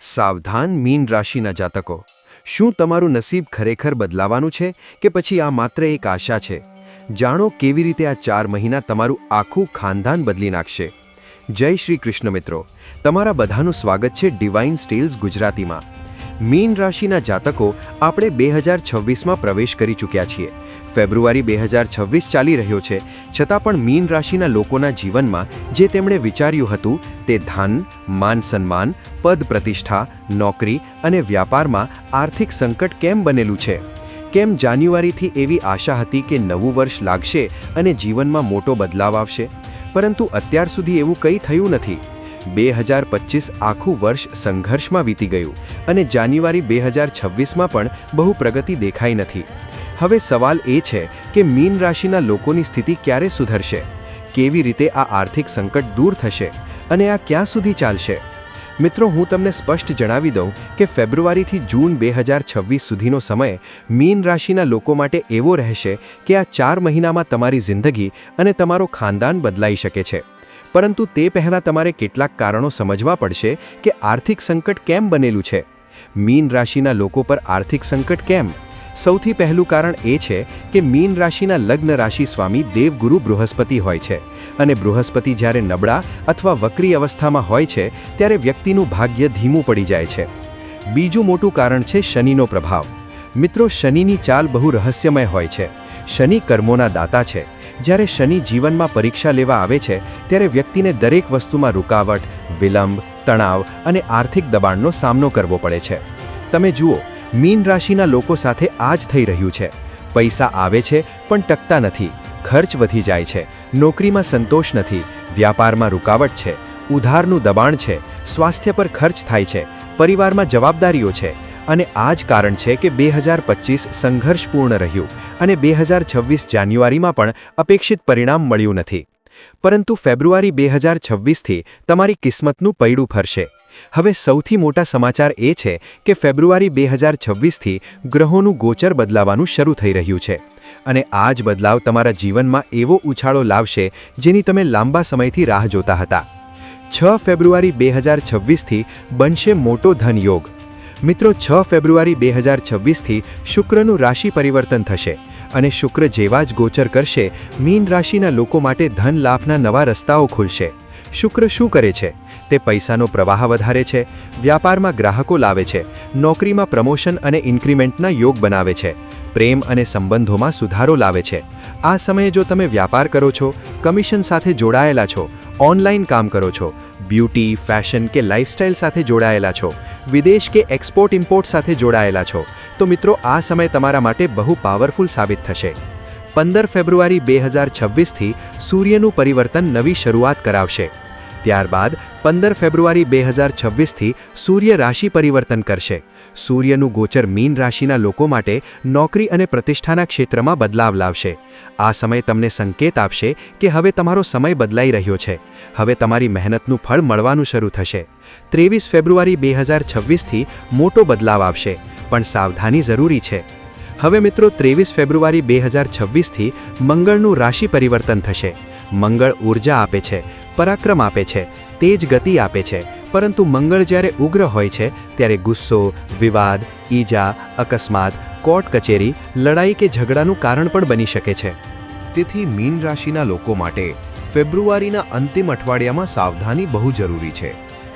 સાવધાન મીન રાશિના જાતકો. શું તમારું નસીબ ખરેખર બદલાવાનું છે કે પછી આ માત્ર એક આશા છે? જાણો કેવી રીતે આ ચાર મહિના તમારું આખું ખાનદાન બદલી નાખશે. જય શ્રી કૃષ્ણ મિત્રો. તમારા બધાનું સ્વાગત છે ડિવાઇન સ્ટીલ્સ ગુજરાતીમાં. મીન રાશિના જાતકો, આપણે બે હજાર છવ્વીસમાં પ્રવેશ કરી ચૂક્યા છીએ. ફેબ્રુઆરી બે હજાર છવ્વીસ ચાલી રહ્યો છે. છતાં પણ મીન રાશિના લોકોના જીવનમાં જે તેમણે વિચાર્યું હતું તે ધન, માન સન્માન, પદ પ્રતિષ્ઠા, નોકરી અને વ્યાપારમાં આર્થિક સંકટ કેમ બનેલું છે? કેમ જાન્યુઆરીથી એવી આશા હતી કે નવું વર્ષ લાગશે અને જીવનમાં મોટો બદલાવ આવશે? પરંતુ અત્યાર સુધી એવું કંઈ થયું નથી. બે હજાર પચીસ આખું વર્ષ સંઘર્ષમાં વીતી ગયું અને જાન્યુઆરી બે હજાર છવ્વીસમાં પણ બહુ પ્રગતિ દેખાઈ નથી. હવે સવાલ એ છે કે મીન રાશિના લોકોની સ્થિતિ ક્યારે સુધરશે? કેવી રીતે આ આર્થિક સંકટ દૂર થશે અને આ ક્યાં સુધી ચાલશે? મિત્રો, હું તમને સ્પષ્ટ જણાવી દઉં કે ફેબ્રુઆરીથી જૂન બે હજાર છવ્વીસ સુધીનો સમય મીન રાશિના લોકો માટે એવો રહેશે કે આ ચાર મહિનામાં તમારી જિંદગી અને તમારો ખાનદાન બદલાઈ શકે છે. પરંતુ તે પહેલાં તમારે કેટલાક કારણો સમજવા પડશે કે આર્થિક સંકટ કેમ બનેલું છે? મીન રાશિના લોકો પર આર્થિક સંકટ કેમ? સૌથી પહેલું કારણ એ છે કે મીન રાશિના લગ્ન રાશિ સ્વામી દેવગુરુ બૃહસ્પતિ હોય છે. અને બૃહસ્પતિ જ્યારે નબળા અથવા વક્રી અવસ્થામાં હોય છે, ત્યારે વ્યક્તિનું ભાગ્ય ધીમું પડી જાય છે. બીજું મોટું કારણ છે શનિનો પ્રભાવ. મિત્રો, શનિની ચાલ બહુ રહસ્યમય હોય છે. શનિ કર્મોના દાતા છે. જ્યારે શનિ જીવનમાં પરીક્ષા લેવા આવે છે, ત્યારે વ્યક્તિને દરેક વસ્તુમાં રૂકાવટ, વિલંબ, તણાવ અને આર્થિક દબાણનો સામનો કરવો પડે છે. તમે જુઓ મીન રાશિના લોકો સાથે આ જ થઈ રહ્યું છે. પૈસા આવે છે, પણ ટકતા નથી. ખર્ચ વધી જાય છે. નોકરીમાં સંતોષ નથી. વ્યાપારમાં રૂકાવટ છે. ઉધારનું દબાણ છે. સ્વાસ્થ્ય પર ખર્ચ થાય છે. પરિવારમાં જવાબદારીઓ છે. અને આ જ કારણ છે કે બે હજાર પચીસ સંઘર્ષપૂર્ણ રહ્યું અને બે હજાર છવ્વીસ જાન્યુઆરીમાં પણ અપેક્ષિત પરિણામ મળ્યું નથી. પરંતુ ફેબ્રુઆરી બે હજાર છવ્વીસથી તમારી કિસ્મતનું પૈડું ફરશે. હવે સૌથી મોટા સમાચાર એ છે કે ફેબ્રુઆરી બે હજાર છવ્વીસથી ગ્રહોનું ગોચર બદલાવાનું શરૂ થઈ રહ્યું છે. અને આ જ બદલાવ તમારા જીવનમાં એવો ઉછાળો લાવશે જેની તમે લાંબા સમયથી રાહ જોતા હતા. છ ફેબ્રુઆરી બે હજાર છવ્વીસથી બનશે મોટો ધનયોગ. મિત્રો, છ ફેબ્રુઆરી બે હજાર છવ્વીસથી શુક્રનું રાશિ પરિવર્તન થશે અને શુક્ર જેવા જ ગોચર કરશે. મીન રાશિના લોકો માટે ધન લાભના નવા રસ્તાઓ ખુલશે. શુક્ર શું કરે છે? તે પૈસાનો પ્રવાહ વધારે છે, વ્યાપારમાં ગ્રાહકો લાવે છે, નોકરીમાં પ્રમોશન અને ઇન્ક્રીમેન્ટના યોગ બનાવે છે, પ્રેમ અને સંબંધોમાં સુધારો લાવે છે. આ સમયે જો તમે વ્યાપાર કરો છો, કમિશન સાથે જોડાયેલા છો, ઓનલાઈન કામ કરો છો, બ્યુટી, ફેશન કે લાઇફસ્ટાઇલ સાથે જોડાયેલા છો, વિદેશ કે એક્સપોર્ટ ઇમ્પોર્ટ સાથે જોડાયેલા છો, તો મિત્રો આ સમય તમારા માટે બહુ પાવરફુલ સાબિત થશે. પંદર ફેબ્રુઆરી બે હજાર છવ્વીસથી સૂર્યનું પરિવર્તન નવી શરૂઆત કરાવશે. ત્યારબાદ પંદર ફેબ્રુઆરી બે હજાર છવ્વીસથી સૂર્ય રાશિ પરિવર્તન કરશે. સૂર્યનું ગોચર મીન રાશિના લોકો માટે નોકરી અને પ્રતિષ્ઠાના ક્ષેત્રમાં બદલાવ લાવશે. આ સમય તમને સંકેત આપશે કે હવે તમારો સમય બદલાઈ રહ્યો છે. હવે તમારી મહેનતનું ફળ મળવાનું શરૂ થશે. ત્રેવીસ ફેબ્રુઆરી બે હજાર છવ્વીસથી મોટો બદલાવ આવશે. પણ સાવધાની જરૂરી છે. હવે મિત્રો ત્રેવીસ ફેબ્રુઆરી બે હજાર છવ્વીસથી મંગળનું રાશિ પરિવર્તન થશે. મંગળ ઊર્જા આપે છે, પરાક્રમ આપે છે, તેજ ગતિ આપે છે. પરંતુ મંગળ જ્યારે ઉગ્ર હોય છે, ત્યારે ગુસ્સો, વિવાદ, ઈજા, અકસ્માત, કોર્ટ કચેરી, લડાઈ કે ઝઘડાનું કારણ પણ બની શકે છે. તેથી મીન રાશિના લોકો માટે ફેબ્રુઆરીના અંતિમ અઠવાડિયામાં સાવધાની બહુ જરૂરી છે.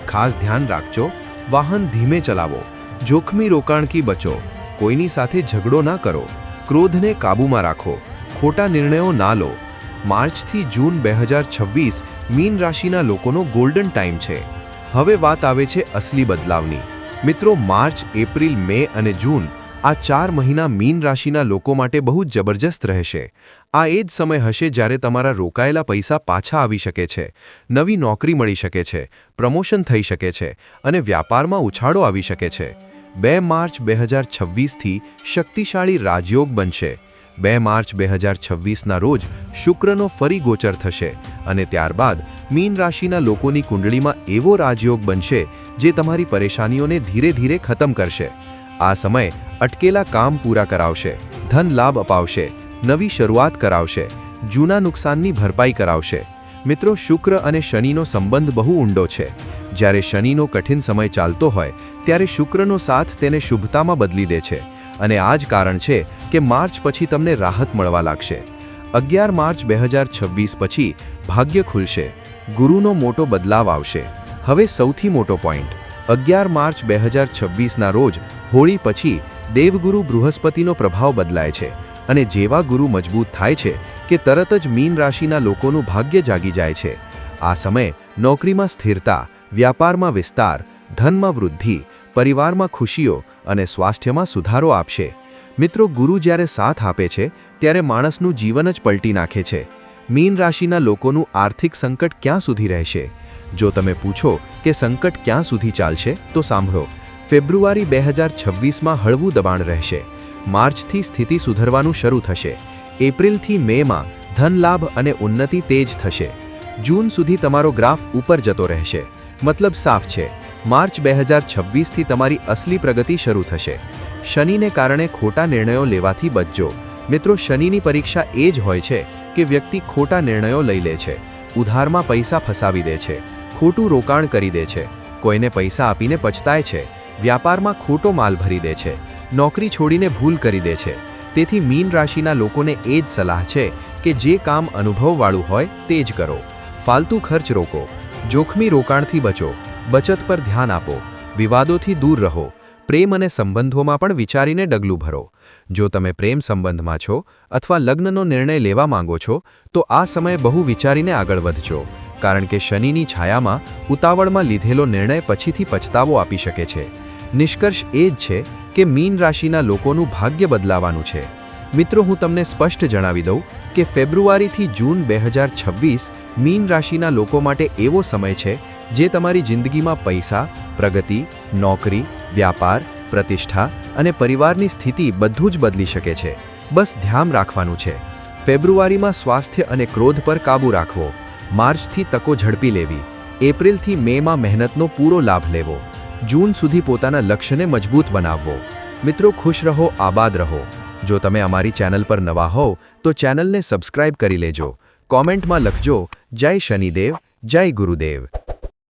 ખાસ ધ્યાન રાખજો, વાહન ધીમે ચલાવો, જોખમી રોકાણથી બચો. કોઈની સાથે ઝઘડો ના કરો, ક્રોધને કાબૂમાં રાખો, ખોટા નિર્ણયો ના લો. માર્ચથી જૂન બે હજાર છવ્વીસ મીન રાશિના લોકોનો ગોલ્ડન ટાઈમ છે. હવે વાત આવે છે અસલી બદલાવની. મિત્રો, માર્ચ, એપ્રિલ, મે અને જૂન આ ચાર મહિના મીન રાશિના લોકો માટે બહુ જબરજસ્ત રહેશે. આ એ જ સમય હશે જ્યારે તમારા રોકાયેલા પૈસા પાછા આવી શકે છે, નવી નોકરી મળી શકે છે, પ્રમોશન થઈ શકે છે અને વ્યાપારમાં ઉછાળો આવી શકે છે. બે માર્ચ બે હજાર છવ્વીસથી શક્તિશાળી રાજયોગ બનશે. બે માર્ચ બે હજાર છવ્વીસના રોજ શુક્રનો ફરી ગોચર થશે અને ત્યારબાદ મીન રાશિના લોકોની કુંડળીમાં એવો રાજયોગ બનશે જે તમારી પરેશાનીઓને ધીરે ધીરે ખતમ કરશે. આ સમય અટકેલા કામ પૂરા કરાવશે, ધન લાભ અપાવશે, નવી શરૂઆત કરાવશે, જૂના નુકસાનની ભરપાઈ કરાવશે. મિત્રો, શુક્ર અને શનિનો સંબંધ બહુ ઊંડો છે. જ્યારે શનિનો કઠિન સમય ચાલતો હોય ત્યારે શુક્રનો સાથ તેને શુભતામાં બદલી દે છે અને આ જ કારણ છે કે માર્ચ પછી તમને રાહત મળવા લાગશે. અગિયાર માર્ચ બે હજાર છવ્વીસ પછી ભાગ્ય ખુલશે. ગુરુનો મોટો બદલાવ આવશે. હવે સૌથી મોટો પોઈન્ટ. અગિયાર માર્ચ બે હજાર છવ્વીસના રોજ હોળી પછી દેવગુરુ બૃહસ્પતિનો પ્રભાવ બદલાય છે અને જેવા ગુરુ મજબૂત થાય છે કે તરત જ મીન રાશિના લોકોનું ભાગ્ય જાગી જાય છે. આ સમય નોકરીમાં સ્થિરતા, વ્યાપારમાં વિસ્તાર ધનમાં વૃદ્ધિ, પરિવારમાં ખુશીઓ અને સ્વાસ્થ્યમાં સુધારો આપશે. મિત્રો, ગુરુ જ્યારે સાથ આપે છે, ત્યારે માણસનું જીવન જ પલટી નાખે છે. મીન રાશિના લોકોનું આર્થિક સંકટ ક્યાં સુધી રહેશે? જો તમે પૂછો કે સંકટ ક્યાં સુધી ચાલશે, તો સાંભળો. ફેબ્રુઆરી બે હજાર છવ્વીસમાં હળવું દબાણ રહેશે. માર્ચથી સ્થિતિ સુધરવાનું શરૂ થશે. એપ્રિલથી મેમાં ધન લાભ અને ઉન્નતિ તેજ થશે. જૂન સુધી તમારો ગ્રાફ ઉપર જતો રહેશે. મતલબ સાફ છે. માર્ચ બે હજાર છવ્વીસથી તમારી અસલી પ્રગતિ શરૂ થશે. શનિને કારણે ખોટા નિર્ણયો લેવાથી બચજો. મિત્રો, શનિની પરીક્ષા એ જ હોય છે કે વ્યક્તિ ખોટા નિર્ણયો લઈ લે છે. ઉધારમાં પૈસા ફસાવી દે છે. ખોટું રોકાણ કરી દે છે. કોઈને પૈસા આપીને પછતાય છે. વ્યાપારમાં ખોટો માલ ભરી દે છે. નોકરી છોડીને ભૂલ કરી દે છે. તેથી મીન રાશિના લોકોને એ જ સલાહ છે કે જે કામ અનુભવવાળું હોય તે જ કરો. ફાલતુ ખર્ચ રોકો. જોખમી રોકાણથી બચો. બચત પર ધ્યાન આપો, વિવાદોથી દૂર રહો, પ્રેમ અને સંબંધોમાં પણ વિચારીને ડગલું ભરો. જો તમે પ્રેમ સંબંધમાં છો અથવા લગ્નનો નિર્ણય લેવા માંગો છો, તો આ સમય બહુ વિચારીને આગળ વધજો, કારણ કે શનિની છાયામાં ઉતાવળમાં લીધેલો નિર્ણય પછીથી પછતાવો આપી શકે છે. નિષ્કર્ષ એ જ છે કે મીન રાશિના લોકોનું ભાગ્ય બદલાવાનું છે. મિત્રો, હું તમને સ્પષ્ટ જણાવી દઉં કે ફેબ્રુઆરીથી જૂન બે હજાર છવ્વીસ મીન રાશિના લોકો માટે એવો સમય છે જે તમારી જિંદગીમાં પૈસા, પ્રગતિ, નોકરી, વ્યાપાર, પ્રતિષ્ઠા અને પરિવારની સ્થિતિ બધું જ બદલી શકે છે. બસ ધ્યાન રાખવાનું છે. ફેબ્રુઆરીમાં સ્વાસ્થ્ય અને ક્રોધ પર કાબૂ રાખવો. માર્ચથી તકો ઝડપી લેવી. એપ્રિલથી મેમાં મહેનતનો પૂરો લાભ લેવો. જૂન સુધી પોતાના લક્ષ્યને મજબૂત બનાવવો. મિત્રો, ખુશ રહો, આબાદ રહો. જો તમે અમારી ચેનલ પર નવા હોવ, તો ચેનલને સબસ્ક્રાઇબ કરી લેજો. કોમેન્ટમાં લખજો, જય શનિદેવ, જય ગુરુદેવ.